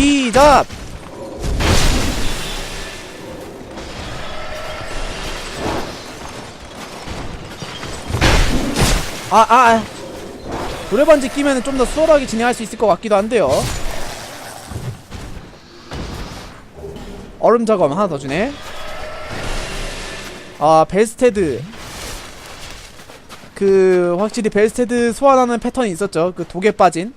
시작! 아, 아, 아. 노래반지 끼면 좀 더 수월하게 진행할 수 있을 것 같기도 한데요. 얼음 작업 하나 더 주네. 아, 벨스테드. 그, 확실히 벨스테드 소환하는 패턴이 있었죠. 그 독에 빠진.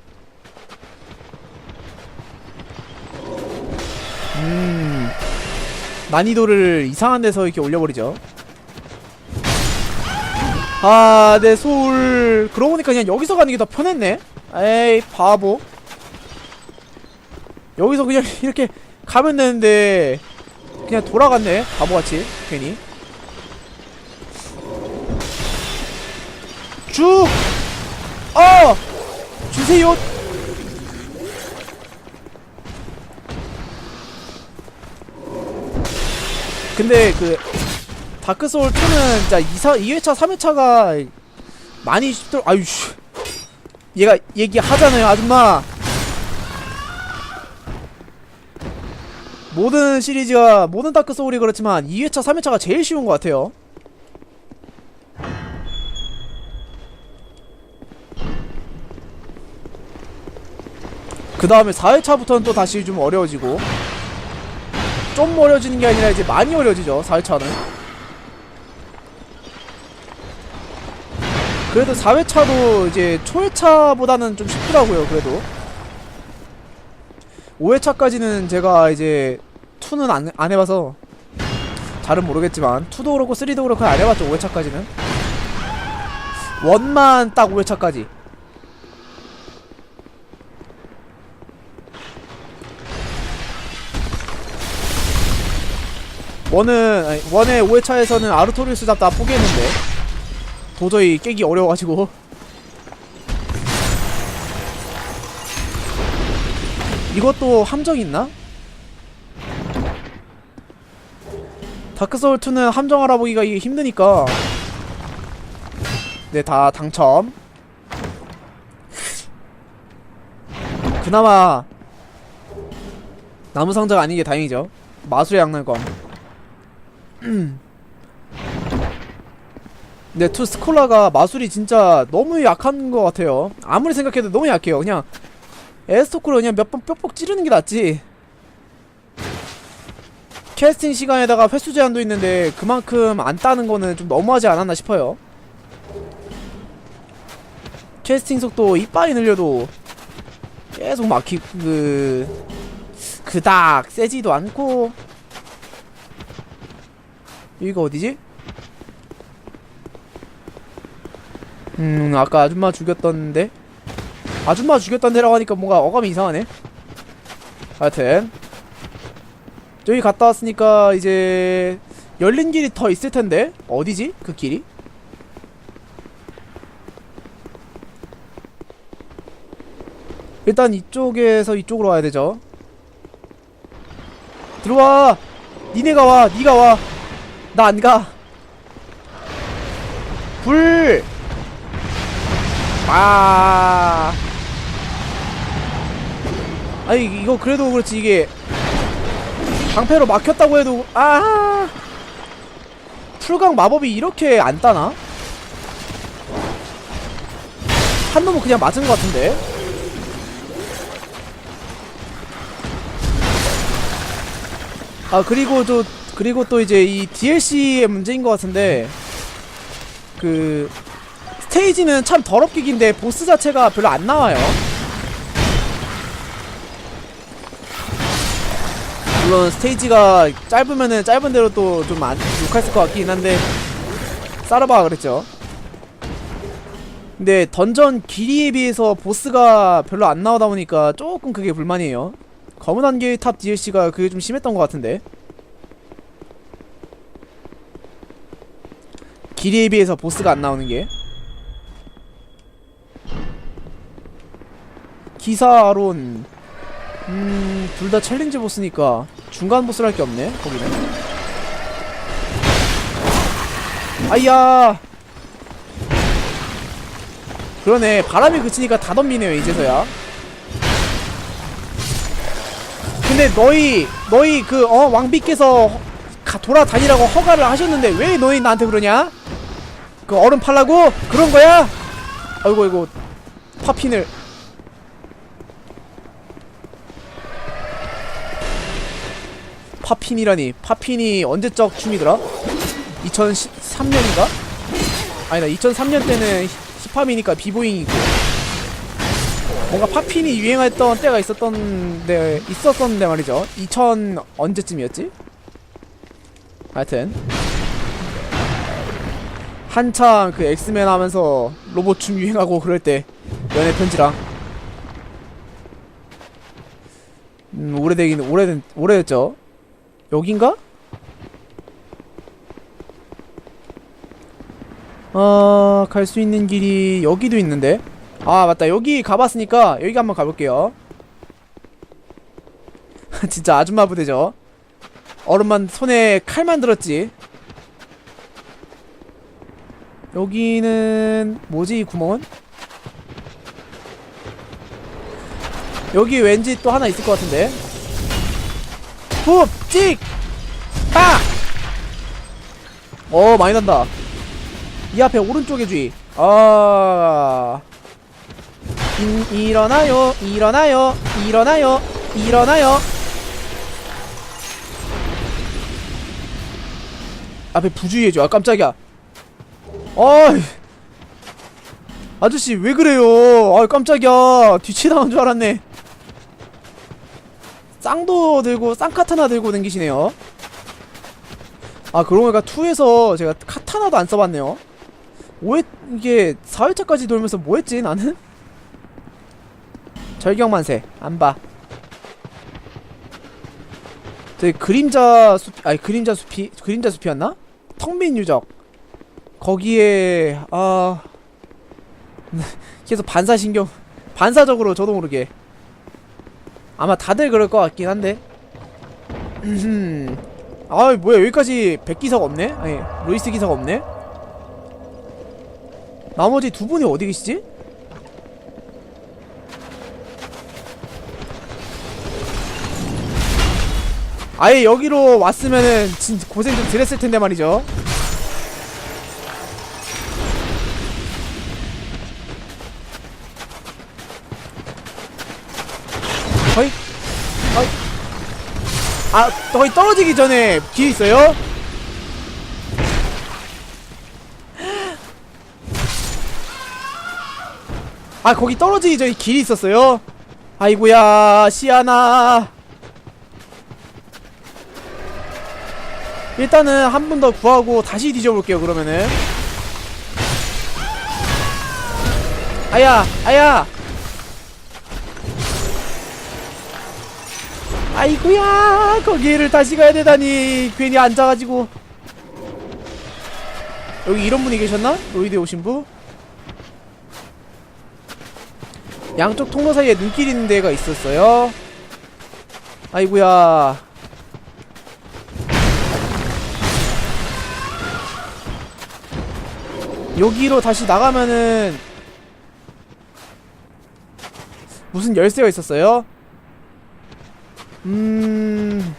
난이도를 이상한 데서 이렇게 올려버리죠. 아, 내 소울. 그러고 보니까 그냥 여기서 가는 게 더 편했네? 에이, 바보. 여기서 그냥 이렇게 가면 되는데, 그냥 돌아갔네. 바보같이. 괜히. 쭉! 어! 주세요! 근데 그 다크 소울 2는 진짜 2사, 2회차, 3회차가 많이 쉽더 아유 씨. 얘가 얘기하잖아요 아줌마. 모든 시리즈가 모든 다크 소울이 그렇지만 2회차, 3회차가 제일 쉬운 것 같아요. 그 다음에 4회차부터는 또 다시 좀 어려워지고 좀 어려지는 게 아니라 이제 많이 어려지죠 4회차는. 그래도 4회차도 이제 초회차보다는 좀 쉽더라고요 그래도. 5회차까지는 제가 이제 2는 안, 안 해봐서 잘은 모르겠지만 2도 그렇고 3도 그렇고 안 해봤죠 5회차까지는. 원만 딱 5회차까지 원은 아니, 원의 5회차에서는 아르토리우스 잡다 포기했는데. 도저히 깨기 어려워가지고. 이것도 함정 있나? 다크소울2는 함정 알아보기가 이게 힘드니까. 네 다 당첨. 그나마 나무상자가 아닌 게 다행이죠. 마술의 양날검 근데 투 스콜라가 마술이 진짜 너무 약한 것 같아요. 아무리 생각해도 너무 약해요. 그냥 에스토크로 그냥 몇 번 뻑뻑 찌르는 게 낫지. 캐스팅 시간에다가 횟수 제한도 있는데 그만큼 안 따는 거는 좀 너무하지 않았나 싶어요. 캐스팅 속도 이빨이 늘려도 계속 막히 그 그닥 세지도 않고 여기가 어디지? 음 아까 아줌마 죽였던데? 아줌마 죽였던 데라고 하니까 뭔가 어감이 이상하네. 하여튼. 저기 갔다 왔으니까 이제 열린 길이 더 있을 텐데? 어디지? 그 길이? 일단 이쪽에서 이쪽으로 와야 되죠. 들어와! 니네가 와! 니가 와 나 안 가. 불. 아. 아니 이거 그래도 그렇지 이게 방패로 막혔다고 해도 아. 풀강 마법이 이렇게 안 따나? 한 놈은 그냥 맞은 것 같은데. 아 그리고 또 그리고 또 이제 이 DLC의 문제인 것 같은데 그 스테이지는 참 더럽게 긴데 보스 자체가 별로 안 나와요. 물론 스테이지가 짧으면은 짧은 대로 또 좀 안 욕했을 것 같긴 한데 사르바가 그랬죠. 근데 던전 길이에 비해서 보스가 별로 안 나오다 보니까 조금 그게 불만이에요. 검은 안개의 탑 DLC가 그게 좀 심했던 것 같은데. 길이에 비해서 보스가 안 나오는 게. 기사론. 음... 둘 다 챌린지 보스니까 중간 보스를 할 게 없네 거기는. 아이야! 그러네 바람이 그치니까 다 덤비네요 이제서야. 근데 너희 너희 그 어 왕비께서 가, 돌아다니라고 허가를 하셨는데 왜 너희 나한테 그러냐? 그 얼음 팔라고 그런 거야? 아이고 이거 파핀을 파핀이라니 파핀이 언제적 춤이더라? 2013년인가? 아니다 2003년 때는 히- 힙합이니까 비보잉이고 뭔가 팝핀이 유행했던 때가 있었던데 있었었는데 말이죠. 2000 언제쯤이었지? 하여튼 한창 그 엑스맨 하면서 로봇 춤 유행하고 그럴 때 연애 편지랑 음 오래되긴 오래된 오래됐죠. 여긴가? 아, 갈수 있는 길이 여기도 있는데. 아 맞다 여기 가봤으니까 여기 한번 가볼게요 진짜 아줌마 부대죠 얼음만 손에 칼만 들었지 여기는 뭐지 이 구멍은? 여기 왠지 또 하나 있을 것 같은데 훅! 찍! 빡! 어 많이 난다 이 앞에 오른쪽에 주의 아 인, 일어나요 일어나요 일어나요 일어나요 앞에 부주의해줘 아 깜짝이야 어이. 아저씨 왜 그래요? 아 깜짝이야. 뒤치 나온 줄 알았네. 쌍도 들고 쌍카타나 들고 댕기시네요. 아 그러고 보니까 2에서 제가 카타나도 안 써봤네요. 5회 이게 4회차까지 돌면서 뭐했지 나는? 절경만세 안봐. 저기 그림자 숲 아니 그림자 숲이 그림자 숲이었나? 텅빈 유적 거기에 아 계속 반사신경 반사적으로 저도 모르게 아마 다들 그럴 것 같긴 한데. 아 뭐야 여기까지 백기사가 없네? 아니 루이스 기사가 없네? 나머지 두 분이 어디 계시지? 아예 여기로 왔으면은 진짜 고생 좀 드렸을 텐데 말이죠. 아 거의 떨어지기 전에 길 있어요? 아 거기 떨어지기 전에 길이 있었어요? 아이고야 시아나 일단은 한 번 더 구하고 다시 뒤져볼게요 그러면은 아야 아야 아이고야 거기를 다시 가야 되다니 괜히 앉아가지고 여기 이런 분이 계셨나? 로이드에 오신 분? 양쪽 통로 사이에 눈길 있는 데가 있었어요 아이고야 여기로 다시 나가면은 무슨 열쇠가 있었어요? 음...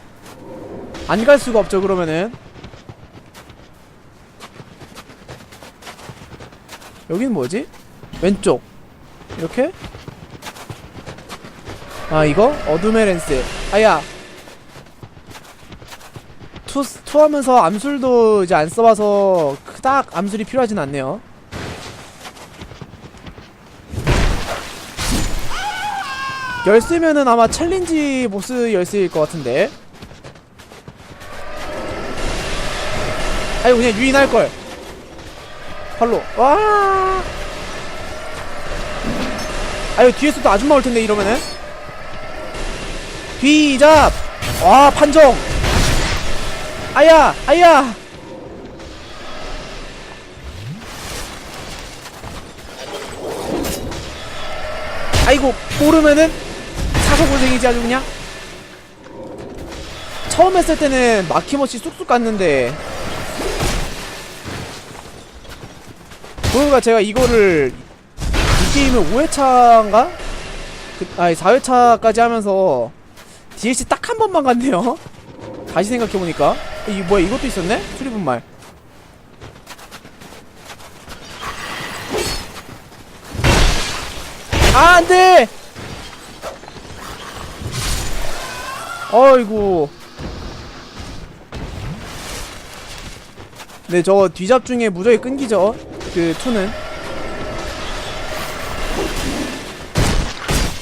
안 갈 수가 없죠 그러면은 여긴 뭐지? 왼쪽 이렇게? 아 이거? 어둠의 랜스 아야 투, 투 하면서 암술도 이제 안 써봐서 그닥 암술이 필요하진 않네요 열쇠면은 아마 챌린지 보스 열쇠일 것 같은데. 아이고 그냥 유인할걸. 발로. 와! 아유 뒤에서 또 아줌마 올 텐데 이러면은. 뒤잡! 와 판정! 아야 아야! 아이고 모르면은 사서 고생이지 아주 그냥 처음 했을 때는 막힘없이 쑥쑥 갔는데. 그러니까 제가 이거를 이 게임을 5회차인가? 그, 아니 4회차까지 하면서 DLC 딱 한 번만 갔네요. 다시 생각해보니까. 이 뭐야 이것도 있었네? 수리분말. 아 안돼 어이구 네 저거 뒤잡 중에 무적이 끊기죠. 그 투는.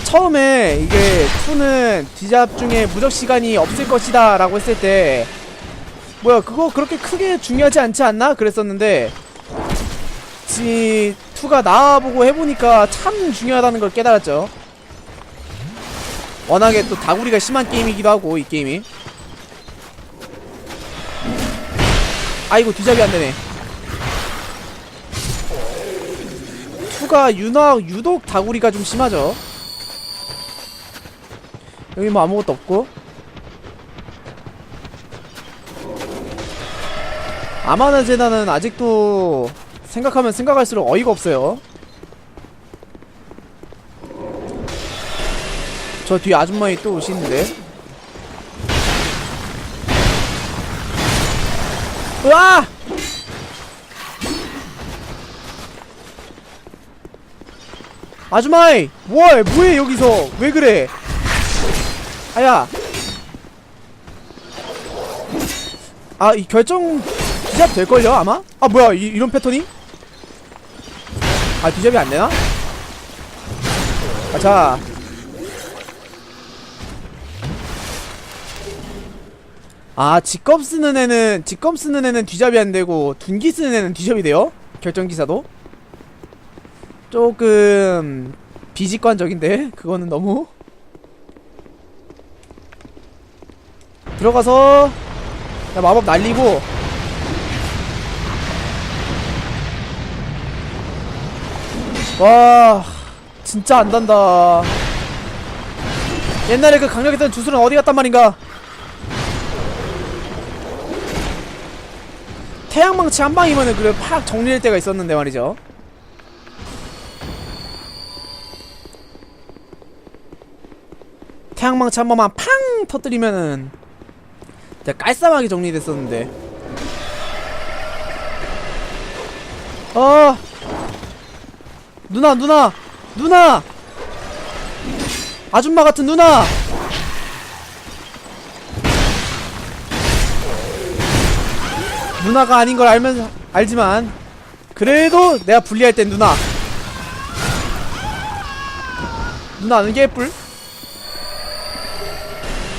처음에 이게 투는 뒤잡 중에 무적 시간이 없을 것이다 라고 했을 때 뭐야 그거 그렇게 크게 중요하지 않지 않나? 그랬었는데 지 투가 나와보고 해보니까 참 중요하다는 걸 깨달았죠 워낙에 또 다구리가 심한 게임이기도 하고 이 게임이. 아이고 뒤잡이 안되네. 투가 유나, 유독 다구리가 좀 심하죠. 여기 뭐 아무것도 없고. 아마나 재단은 아직도 생각하면 생각할수록 어이가 없어요 저 뒤에 아줌마이 또 오시는데 으아! 아줌마이! 뭐해 뭐해 여기서 왜 그래 아야 아 이 결정 디잡 될걸요 아마? 아 뭐야 이, 이런 패턴이? 아 디잡이 안되나? 아자 아 직검 쓰는 애는 직검 쓰는 애는 뒤잡이 안되고 둔기 쓰는 애는 뒤잡이 돼요? 결정기사도? 조금 비직관적인데? 그거는 너무? 들어가서 야 마법 날리고. 와 진짜 안 단다. 옛날에 그 강력했던 주술은 어디 갔단 말인가 태양망치 한 방이면은 그래 팍 정리될 때가 있었는데 말이죠. 태양망치 한 번만 팡 터뜨리면은 진짜 깔쌈하게 정리됐었는데. 어! 누나 누나 누나! 아줌마 같은 누나 누나가 아닌 걸 알면 알지만 그래도 내가 불리할 땐 누나. 누나 아는 게 예쁠?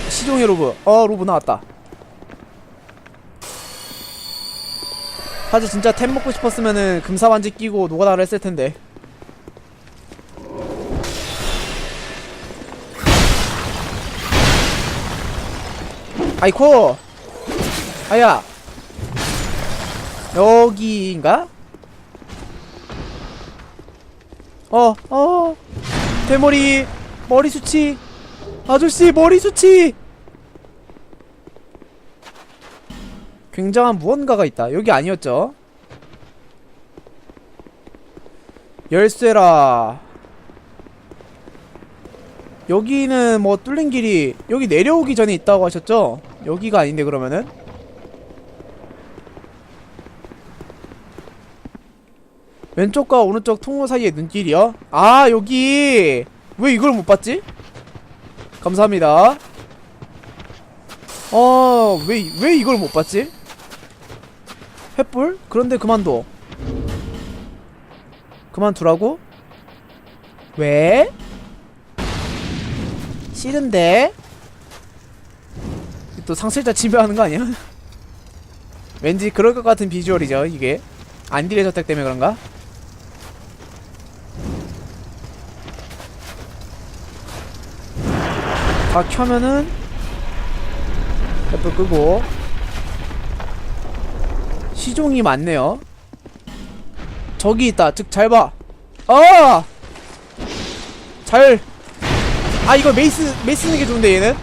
시종의 로브. 어 로브 나왔다. 사실 진짜 템 먹고 싶었으면은 금사반지 끼고 노가다를 했을 텐데. 아이코 아야 여기인가? 어, 어, 대머리, 머리 수치, 아저씨 머리 수치. 굉장한 무언가가 있다. 여기 아니었죠? 열쇠라. 여기는 뭐 뚫린 길이 여기 내려오기 전에 있다고 하셨죠? 여기가 아닌데 그러면은? 왼쪽과 오른쪽 통로 사이의 눈길이요? 아 여기 왜 이걸 못 봤지? 감사합니다 어왜 왜 이걸 못 봤지? 횃불? 그런데 그만둬 그만두라고? 왜? 싫은데? 또 상실자 지배하는 거 아니야? 왠지 그럴 것 같은 비주얼이죠 이게 안딜의 저택 때문에 그런가? 다 켜면은 횃불 끄고. 시종이 많네요. 저기 있다. 즉 잘봐. 아! 잘! 아 이거 메이스 메이스 쓰는 게 좋은데 얘는?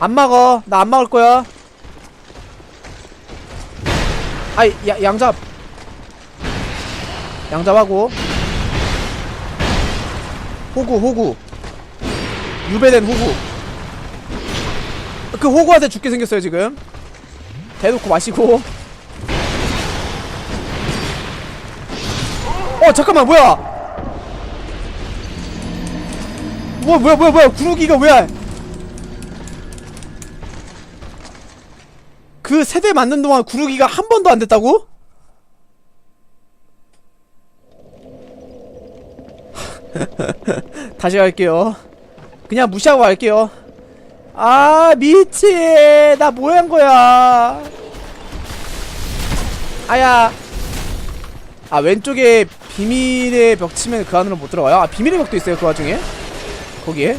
안 막어. 나 안 막을 거야. 아이 야, 양잡. 양잡하고 호구 호구. 유배된 호구. 그 호구한테 죽게 생겼어요 지금. 대놓고 마시고. 어 잠깐만 뭐야? 뭐야 뭐야 뭐야 뭐야? 구르기가 뭐야? 그 세대 맞는 동안 구르기가 한 번도 안 됐다고? 다시 갈게요. 그냥 무시하고 갈게요. 아, 미치. 나 뭐한 거야. 아야. 아, 왼쪽에 비밀의 벽 치면 그 안으로 못 들어가요? 아, 비밀의 벽도 있어요, 그 와중에? 거기에?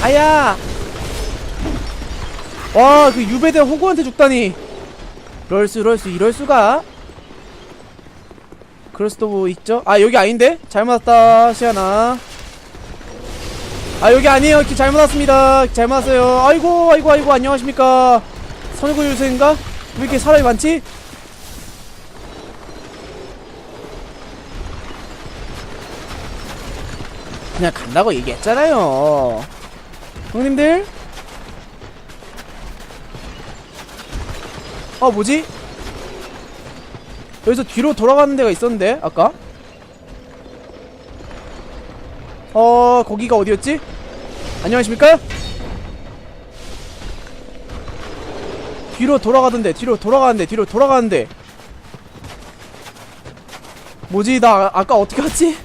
아야! 와, 그 유배된 호구한테 죽다니. 럴수, 럴수, 이럴수가? 그럴 수도 뭐 있죠? 아, 여기 아닌데? 잘못 왔다, 시아나. 아, 여기 아니에요. 기 잘못 왔습니다. 잘못 왔어요. 아이고, 아이고, 아이고, 안녕하십니까. 선유구 유세인가? 왜 이렇게 사람이 많지? 그냥 간다고 얘기했잖아요. 형님들? 어 뭐지? 여기서 뒤로 돌아가는 데가 있었는데 아까? 어 거기가 어디였지? 안녕하십니까? 뒤로 돌아가던데 뒤로 돌아가는데 뒤로 돌아가는데 뭐지 나 아- 아까 어떻게 왔지?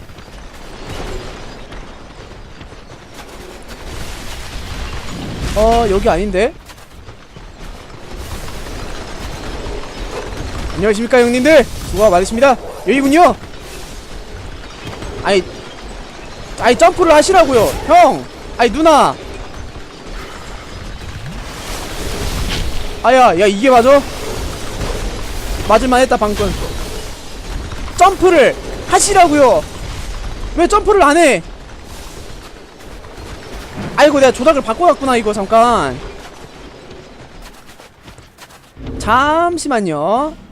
어 여기 아닌데? 안녕하십니까 형님들? 수고 많으십니다. 여기군요. 아이 아이 점프를 하시라고요. 형! 아이 누나! 아야 야 이게 맞아? 맞을만 했다 방금. 점프를 하시라고요. 왜 점프를 안해? 아이고 내가 조작을 바꿔놨구나 이거 잠깐. 잠시만요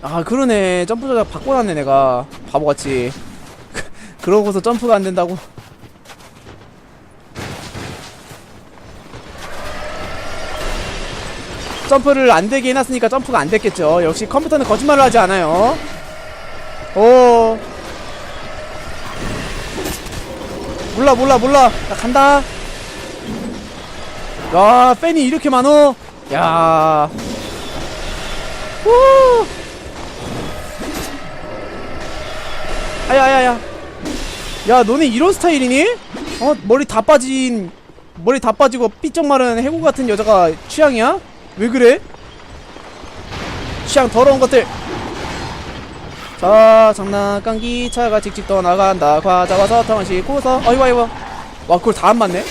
아 그러네. 점프 조작 바꿔놨네 내가. 바보같이. 그러고서 점프가 안 된다고. 점프를 안 되게 해놨으니까 점프가 안 됐겠죠. 역시 컴퓨터는 거짓말을 하지 않아요. 오. 몰라 몰라 몰라. 나 간다. 야 팬이 이렇게 많어? 야. 후. 아야야야. 야 너네 이런 스타일이니? 어 머리 다 빠진 머리 다 빠지고 삐쩍 마른 해고 같은 여자가 취향이야? 왜 그래? 취향 더러운 것들. 자 장난감 기차가 직직 떠나간다. 과자 와서 턴 싣고서. 어이구 어이구 와 그걸 다 안 맞네?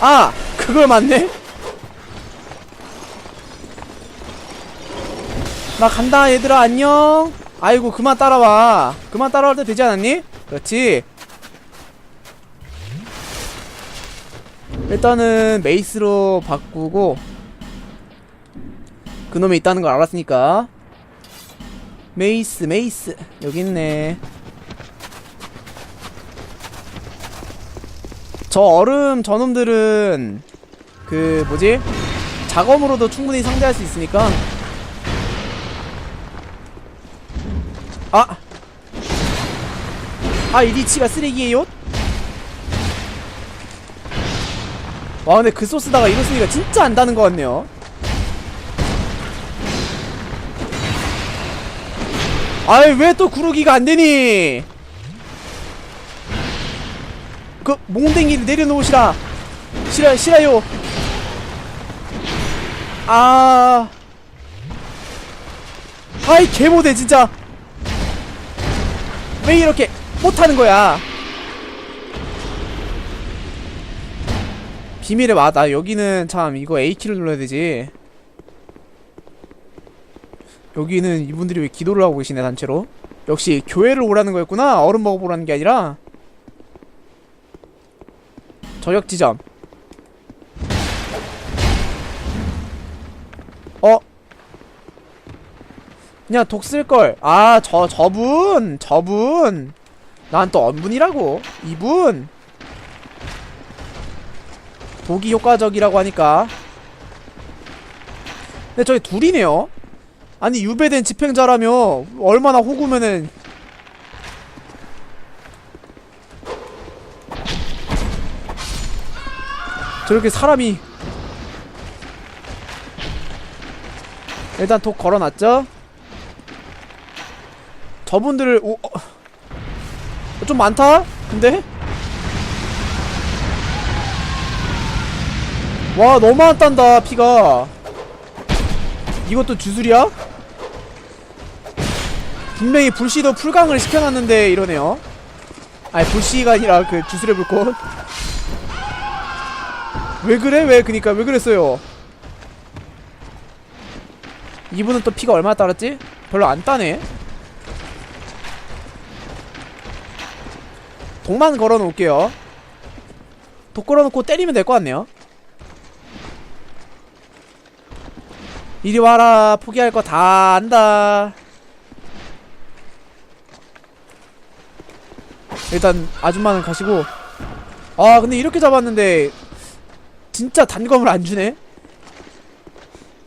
아 그걸 맞네? 나 간다 얘들아. 안녕 아이고 그만 따라와. 그만 따라올 때 되지 않았니? 그렇지. 일단은 메이스로 바꾸고 그놈이 있다는 걸 알았으니까. 메이스 메이스. 여기 있네. 저 얼음 저놈들은 그 뭐지? 작업으로도 충분히 상대할 수 있으니까 아! 아, 이 리치가 쓰레기예요? 와, 근데 그 소스다가 이거 쓰니까 진짜 안다는 것 같네요. 아이, 왜 또 구르기가 안 되니? 그, 몽댕이를 내려놓으시라. 싫어, 싫어요. 아. 아이, 개모대, 진짜. 왜 이렇게 못하는 거야? 비밀의 마다 여기는 참 이거 A키를 눌러야 되지. 여기는 이분들이 왜 기도를 하고 계시네 단체로. 역시 교회를 오라는 거였구나. 얼음 먹어보라는 게 아니라. 저격 지점. 어? 그냥 독 쓸걸. 아 저 저분 저분. 난 또 언분이라고. 이분. 독이 효과적이라고 하니까. 근데 저기 둘이네요. 아니 유배된 집행자라며 얼마나 호구면은. 저렇게 사람이. 일단 독 걸어놨죠 저분들을 오, 어, 좀 많다? 근데? 와 너무 안 딴다 피가 이것도 주술이야? 분명히 불씨도 풀강을 시켜놨는데 이러네요 아니 불씨가 아니라 그 주술의 불꽃 왜 그래? 왜 그니까 왜 그랬어요 이분은 또 피가 얼마나 따랐지? 별로 안 따네 독만 걸어 놓을게요. 독 걸어 놓고 때리면 될 것 같네요. 이리 와라 포기할 거 다 안다. 일단 아줌마는 가시고. 아 근데 이렇게 잡았는데 진짜 단검을 안 주네?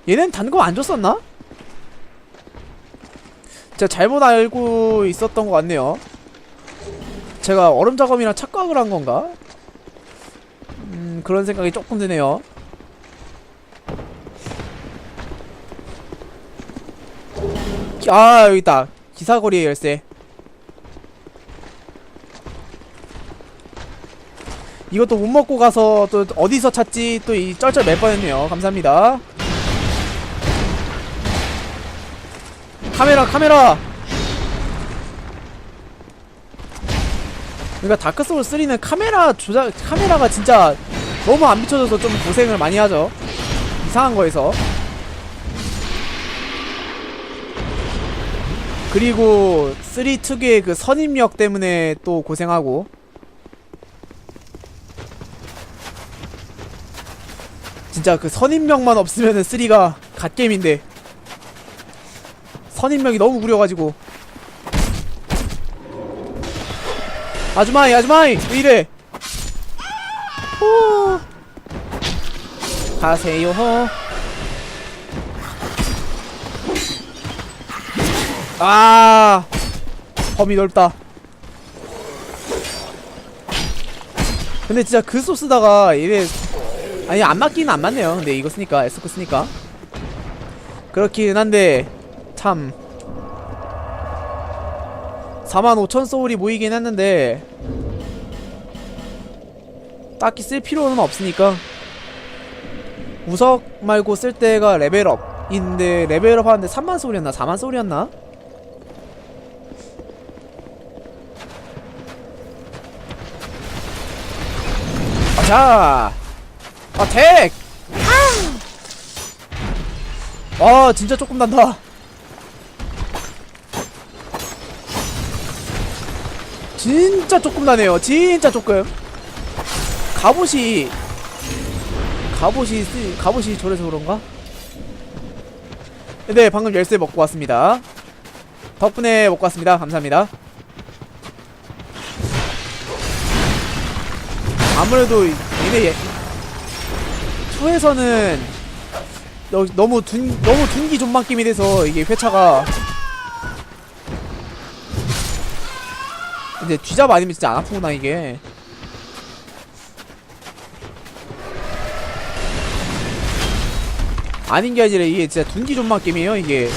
얘는 단검 안 줬었나? 제가 잘못 알고 있었던 것 같네요 제가 얼음 작업이랑 착각을 한 건가? 음 그런 생각이 조금 드네요. 아 여기 있다. 기사거리의 열쇠. 이것도 못 먹고 가서 또 어디서 찾지? 또 이 쩔쩔 맬 뻔했네요. 감사합니다. 카메라 카메라 그러니까 다크 소울 3는 카메라 조작 카메라가 진짜 너무 안 비춰져서 좀 고생을 많이 하죠. 이상한 거에서. 그리고 3 특유의 그 선입력 때문에 또 고생하고. 진짜 그 선입력만 없으면은 3가 갓게임인데. 선입력이 너무 구려가지고 아주마이 아주마이! 왜 이래? 오 가세요. 아. 범위 넓다. 근데 진짜 그 소스다가 이래 아니 안 맞기는 안 맞네요. 근데 이거 쓰니까 에스코 쓰니까. 그렇긴 한데 참 45,000 소울이 모이긴 했는데 딱히 쓸 필요는 없으니까 우석 말고 쓸 때가 레벨업인데 레벨업 하는데 3만 소울이었나? 4만 소울이었나? 자 어택 아 진짜 조금 난다 진짜 조금 나네요. 진짜 조금. 갑옷이 갑옷이 쓰- 갑옷이 저래서 그런가? 네 방금 열쇠 먹고 왔습니다. 덕분에 먹고 왔습니다. 감사합니다. 아무래도 얘네 예- 투에서는 너, 너무 둔 너무 둔기 존맛김이 돼서 이게 회차가 이제 뒤잡 아니면 진짜 안 아프구나 이게. 아닌 게 아니라 이게 진짜 둔기 존맛김이에요 이게.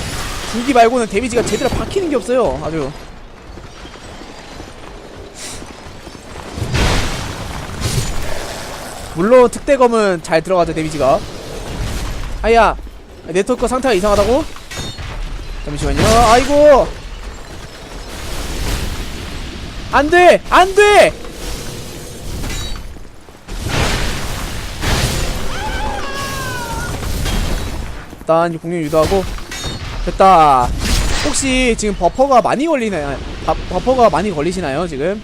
둔기 말고는 데미지가 제대로 박히는 게 없어요 아주. 물론 특대검은 잘 들어가죠 데미지가. 아야 네트워크 상태가 이상하다고? 잠시만요. 아이고 안 돼 안 돼 일단 이 공룡 유도하고 됐다 혹시 지금 버퍼가 많이 걸리나요? 바, 버퍼가 많이 걸리시나요 지금?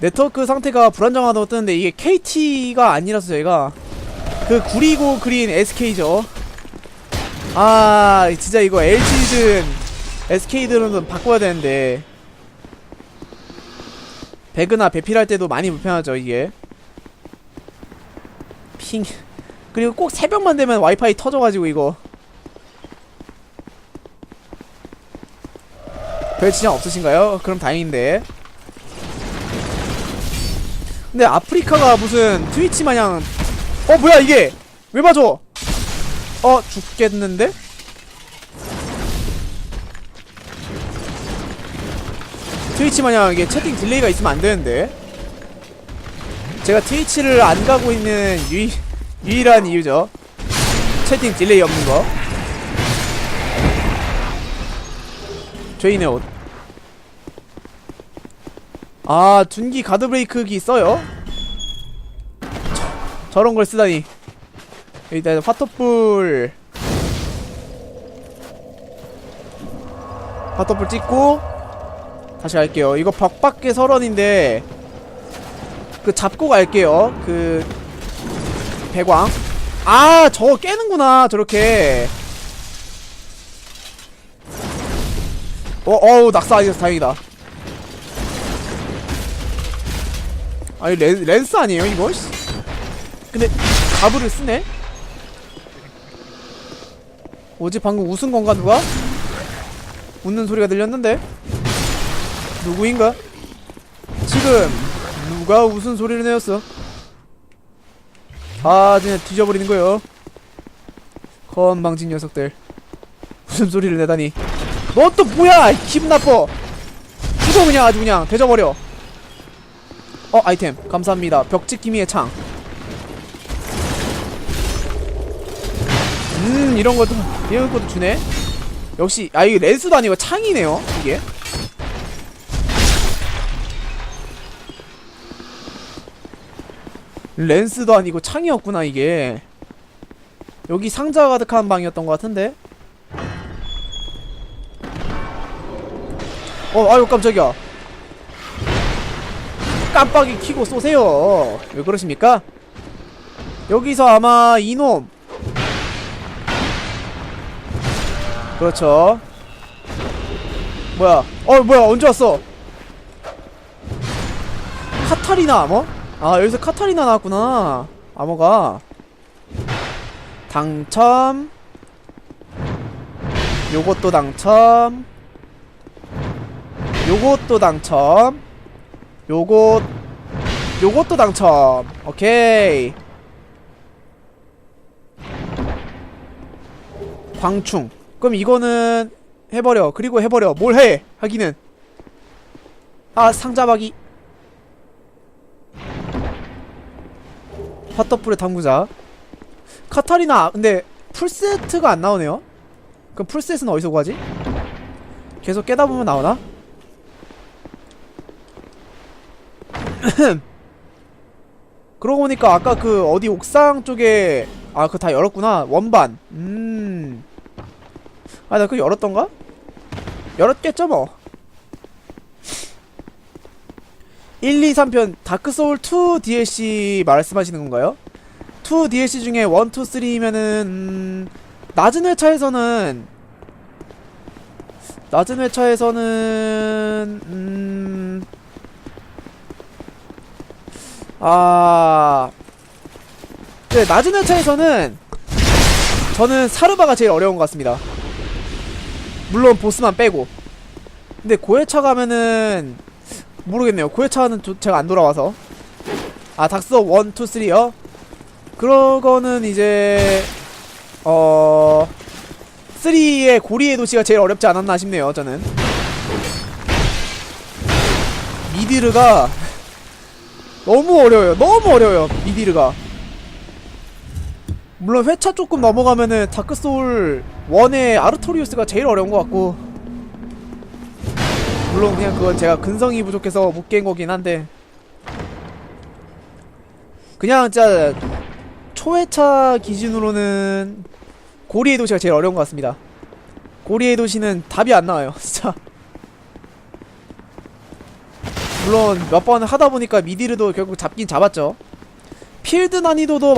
네트워크 상태가 불안정하다고 뜨는데 이게 KT가 아니라서 저희가 그 구리고 그린 SK죠 아 진짜 이거 LG든 SK들은 바꿔야 되는데. 배그나 배필할 때도 많이 불편하죠 이게. 핑. 그리고 꼭 새벽만 되면 와이파이 터져가지고 이거. 별 지장 없으신가요? 그럼 다행인데. 근데 아프리카가 무슨 트위치 마냥 어 뭐야 이게! 왜 맞아 어 죽겠는데? 트위치 마냥 이게 채팅 딜레이가 있으면 안 되는데 제가 트위치를 안 가고 있는 유일, 유일한 이유죠 채팅 딜레이 없는 거 죄인의 옷. 아, 둔기 가드 브레이크기 써요? 저, 저런 걸 쓰다니. 일단 화터풀. 화터풀 찍고 다시 갈게요. 이거 벽 밖에 설원인데 그 잡고 갈게요. 그 배광. 아, 저거 깨는구나. 저렇게. 어, 어우, 낙사 아니어서 다행이다. 아니, 렌, 렌스 아니에요, 이거? 씨. 근데, 가브를 쓰네? 뭐지, 방금 웃은 건가, 누가? 웃는 소리가 들렸는데? 누구인가? 지금, 누가 웃은 소리를 내었어? 아, 그냥 뒤져버리는 거요. 건방진 녀석들. 무슨 소리를 내다니. 너 또 뭐야 이 기분 나빠 죽어 그냥 아주 그냥 대져버려 어 아이템 감사합니다 벽지기미의 창 음 이런 것도 이런 것도 주네 역시 아 이게 렌스도 아니고 창이네요 이게 렌스도 아니고 창이었구나 이게 여기 상자가 가득한 방이었던 것 같은데 어, 아유 깜짝이야. 깜빡이 키고 쏘세요. 왜 그러십니까? 여기서 아마 이놈. 그렇죠. 뭐야? 어, 뭐야? 언제 왔어? 카타리나 아머? 아, 여기서 카타리나 나왔구나. 아머가. 당첨. 요것도 당첨. 요것도 당첨. 요것 요것도 당첨. 오케이. 광충. 그럼 이거는 해버려. 그리고 해버려. 뭘 해? 하기는. 아 상자 박이 핫더풀의 탐구자 카타리나 근데 풀세트가 안 나오네요 그럼 풀셋은 어디서 구하지? 계속 깨다 보면 나오나? 그러고 보니까 아까 그 어디 옥상 쪽에 아 그거 다 열었구나 원반 음아 나 그거 열었던가? 열었겠죠 뭐 1, 2, 3편 다크소울 2 DLC 말씀하시는 건가요? 2 DLC 중에 1, 2, 3면은 음, 낮은 회차에서는 낮은 회차에서는 음 아, 네, 낮은 회차에서는 저는 사르바가 제일 어려운 것 같습니다. 물론 보스만 빼고. 근데 고해차 가면은 모르겠네요. 고해차는 조- 제가 안 돌아와서. 아, 닥스 1, 2, 3요? 그러거는 이제 어 3의 고리의 도시가 제일 어렵지 않았나 싶네요. 저는. 미디르가 너무 어려워요. 너무 어려워요. 미디르가. 물론 회차 조금 넘어가면은 다크소울 1의 아르토리우스가 제일 어려운 것 같고 물론 그냥 그건 제가 근성이 부족해서 못 깬 거긴 한데 그냥 진짜 초회차 기준으로는 고리의 도시가 제일 어려운 것 같습니다. 고리의 도시는 답이 안 나와요. 진짜 물론 몇 번 하다 보니까 미디르도 결국 잡긴 잡았죠. 필드 난이도도